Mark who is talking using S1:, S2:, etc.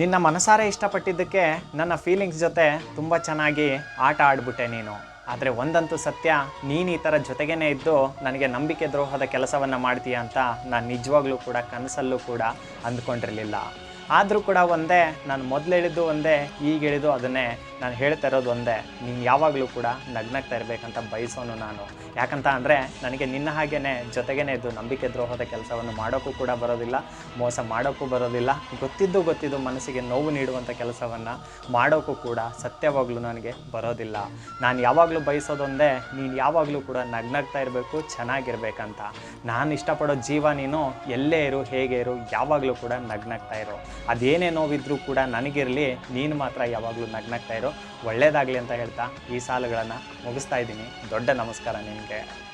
S1: ನಿನ್ನ ಮನಸಾರೆ ಇಷ್ಟಪಟ್ಟಿದ್ದಕ್ಕೆ ನನ್ನ ಫೀಲಿಂಗ್ಸ್ ಜೊತೆ ತುಂಬ ಚೆನ್ನಾಗಿ ಆಟ ಆಡ್ಬಿಟ್ಟೆ ನೀನು. ಆದರೆ ಒಂದಂತೂ ಸತ್ಯ, ನೀನು ಈ ಥರ ಜೊತೆಗೇನೆ ಇದ್ದು ನನಗೆ ನಂಬಿಕೆ ದ್ರೋಹದ ಕೆಲಸವನ್ನು ಮಾಡ್ತೀಯ ಅಂತ ನಾನು ನಿಜವಾಗ್ಲೂ ಕೂಡ ಕನಸಲ್ಲೂ ಕೂಡ ಅಂದ್ಕೊಂಡಿರಲಿಲ್ಲ. ಆದರೂ ಕೂಡ ಒಂದೇ, ನಾನು ಮೊದಲು ಹೇಳಿದ್ದು ಒಂದೇ, ಈಗ ಹೇಳಿದ್ದು ಅದನ್ನೇ. ನಾನು ಹೇಳ್ತಾ ಇರೋದು ಒಂದೇ. ನೀನು ಯಾವಾಗಲೂ ಕೂಡ ನಗ್ನಗ್ತಾ ಇರಬೇಕಂತ ಬಯಸೋನು ನಾನು. ಯಾಕಂತ ಅಂದರೆ, ನನಗೆ ನಿನ್ನ ಹಾಗೇ ಜೊತೆಗೇನೆ ಇದ್ದು ನಂಬಿಕೆ ದ್ರೋಹದ ಕೆಲಸವನ್ನು ಮಾಡೋಕ್ಕೂ ಕೂಡ ಬರೋದಿಲ್ಲ, ಮೋಸ ಮಾಡೋಕ್ಕೂ ಬರೋದಿಲ್ಲ. ಗೊತ್ತಿದ್ದು ಗೊತ್ತಿದ್ದು ಮನಸ್ಸಿಗೆ ನೋವು ನೀಡುವಂಥ ಕೆಲಸವನ್ನು ಮಾಡೋಕ್ಕೂ ಕೂಡ ಸತ್ಯವಾಗ್ಲೂ ನನಗೆ ಬರೋದಿಲ್ಲ. ನಾನು ಯಾವಾಗಲೂ ಬಯಸೋದೊಂದೇ, ನೀನು ಯಾವಾಗಲೂ ಕೂಡ ನಗ್ನಗ್ತಾ ಇರಬೇಕು, ಚೆನ್ನಾಗಿರ್ಬೇಕಂತ. ನಾನು ಇಷ್ಟಪಡೋ ಜೀವ ನೀನು ಎಲ್ಲೇ ಇರು, ಹೇಗೆ ಇರು, ಯಾವಾಗಲೂ ಕೂಡ ನಗ್ನಗ್ತಾ ಇರು. ಅದೇನೇ ನೋವಿದ್ರೂ ಕೂಡ ನನಗಿರಲಿ, ನೀನು ಮಾತ್ರ ಯಾವಾಗಲೂ ನಗ್ನಗ್ತಾ ಇರೋ. ಒಳ್ಳೇದಾಗಲಿ ಅಂತ ಹೇಳ್ತಾ ಈ ಸಾಲುಗಳನ್ನು ಮುಗಿಸ್ತಾ ಇದ್ದೀನಿ. ದೊಡ್ಡ ನಮಸ್ಕಾರ ನಿನಗೆ